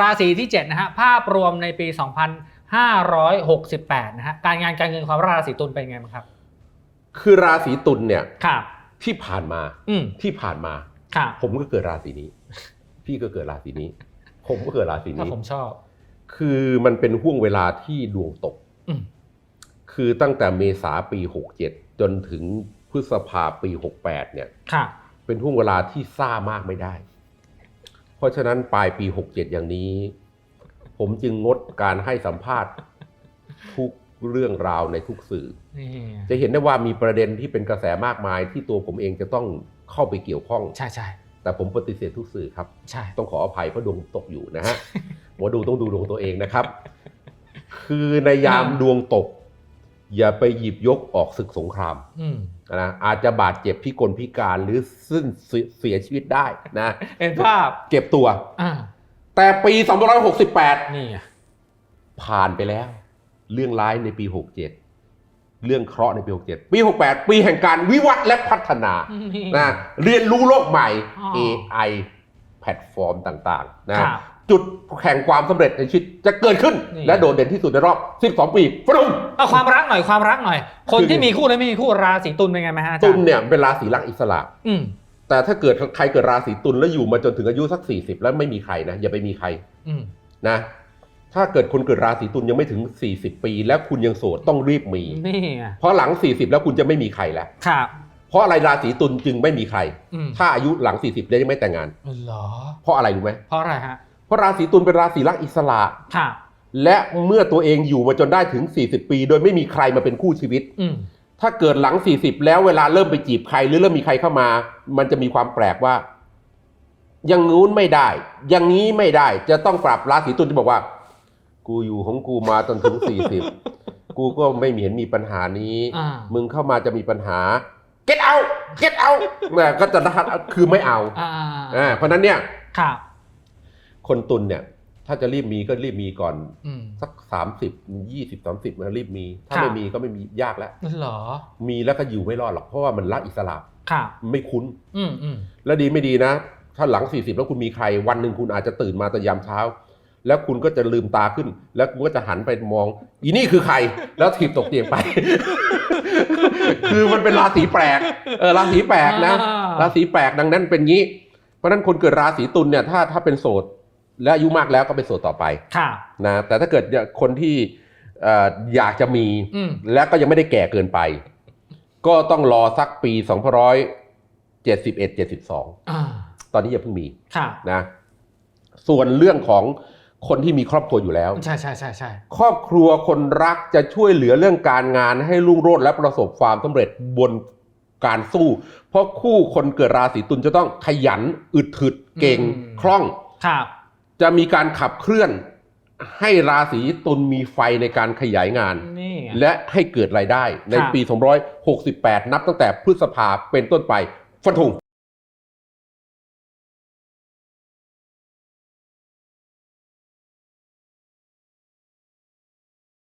ราศีที่7นะฮะภาพรวมในปี 2568นะฮะการงานการเงินของราศีตุลเป็นไงบ้างครับ คือราศีตุลเนี่ยครับ ที่ผ่านมาอืมที่ผ่านมา ครับผมก็เกิดราศีนี้ พี่ก็เกิดราศีนี้ ผมก็เกิดราศีถ้านี้ ผมชอบ คือมันเป็นห่วงเวลาที่ดวงตก อืม คือตั้งแต่เมษาปี 67 จนถึงพฤษภาปี 68เนี่ย ครับเป็นห่วงเวลาที่ซ่ามากไม่ได้ เพราะฉะนั้นปลายปี 67 อย่างนี้ ผมจึงงดการให้สัมภาษณ์ทุกเรื่องราวในทุกสื่อ นี่จะเห็นได้ว่ามีประเด็นที่เป็นกระแสมากมายที่ตัวผมเองจะต้องเข้าไปเกี่ยวข้อง ใช่ใช่แต่ผมปฏิเสธทุกสื่อครับ ใช่ ต้องขออภัยเพราะดวงตกอยู่นะฮะ หมอดูต้องดูดวงตัวเองนะครับ คือในยามดวงตก อย่าไปหยิบยกออกศึกสงครามอืมนะอาจจะบาดเจ็บพิกลพิการหรือสิ้นเสียชีวิตได้นะเห็นภาพเก็บตัวอ่าแต่ปี 2568 นี่ไงผ่านไปแล้ว เรื่องร้ายในปี 67 เรื่องเคราะห์ในปี 67 ปี 68 ปีแห่งการวิวัฒน์และพัฒนานี่นะเรียนรู้โลกใหม่อ๋อ AI แพลตฟอร์มต่างๆนะครับ จุดแห่งความสำเร็จในชีวิตจะเกิดขึ้น นี่ และโดดเด่นที่สุดในรอบ 12 ปีฟรุ้งเอาความรักหน่อยความรักหน่อย คนคือ ที่มีคู่และไม่มีคู่ราศีตุลเป็นไงไหมฮะอาจารตุลย์เนี่ยเป็นราศีรักอิสระ อืมแต่ถ้าเกิดใครเกิดราศีตุลแล้วอยู่มาจนถึงอายุสัก 40 แล้วไม่มีใครนะอย่าไปมีใครอืมนะถ้าเกิดคนเกิดราศีตุลยังไม่ถึง 40 ปี แล้วคุณยังโสดต้องรีบมี นี่ไงเพราะหลัง 40 แล้วคุณจะไม่มีใครแล้ว ครับเพราะอะไรราศีตุลจึงไม่มีใคร อืมถ้าอายุหลัง 40แล้วยังไม่แต่งงาน เหรอเพราะอะไรรู้ไหมเพราะอะไรฮะ เพราะราศีตุลเป็นราศีรักอิสระครับและเมื่อตัวเองอยู่มาจนได้ถึง 40 ปี โดยไม่มีใครมาเป็นคู่ชีวิต อืม ถ้าเกิดหลัง 40 แล้วเวลาเริ่มไปจีบใครหรือเริ่มมีใครเข้ามา มันจะมีความแปลกว่า อยังงู้นไม่ได้ อย่างนี้ไม่ได้ จะต้องปรับราศีตุลจะบอกว่า กูอยู่ของกูมาจนถึง 40 กูก็ไม่เห็นมีปัญหานี้ อ่ามึงเข้ามาจะมีปัญหา get out get out นะก็จะคือไม่เอาอ่าอ่าเพราะฉะนั้นเนี่ยครับ คนตุลเนี่ย ถ้าจะรีบมีก็รีบมีก่อน อืมสักสามสิบยี่สิบสามสิบมันรีบมี ถ้าครับไม่มีก็ไม่มียากแล้ว เหรอมีแล้วก็อยู่ไม่รอดหรอกเพราะว่ามันรักอิสระครับไม่คุ้น อืมอืมแล้วดีไม่ดีนะ ถ้าหลัง 40 แล้วคุณมีใคร วันหนึ่งคุณอาจจะตื่นมาตอนยามเช้า แล้วคุณก็จะลืมตาขึ้น แล้วคุณก็จะหันไปมอง อีนี่คือใคร แล้วถีบตกเตียงไป คือมันเป็นราศีแปลกเออราศีแปลกนะ อ่า ราศีแปลกดังนั้นเป็นงี้ เพราะฉะนั้นคนเกิดราศีตุลเนี่ยถ้าถ้าเป็นโสด และอายุมากแล้วก็เป็นโสดต่อไปครับนะแต่ถ้าเกิดคนที่เอ่ออยากจะมีอืม และก็ยังไม่ได้แก่เกินไป ก็ต้องรอสักปี2571 72 อ่าตอนนี้อย่าเพิ่งมีครับนะส่วนเรื่องของคนที่มีครอบครัวอยู่แล้ว ใช่ใช่ใช่ใช่ครอบครัวคนรักจะช่วยเหลือเรื่องการงานให้รุ่งโรจน์และประสบความสำเร็จบนการสู้ เพราะคู่คนเกิดราศีตุลจะต้องขยันอึดถึดเก่งคล่อง ครับ จะมีการขับเคลื่อนให้ราศีตุลมีไฟในการขยายงาน นี่ไง และให้เกิดรายได้ในครับปี 268 นับตั้งแต่พฤษภาเป็นต้นไปฟันธง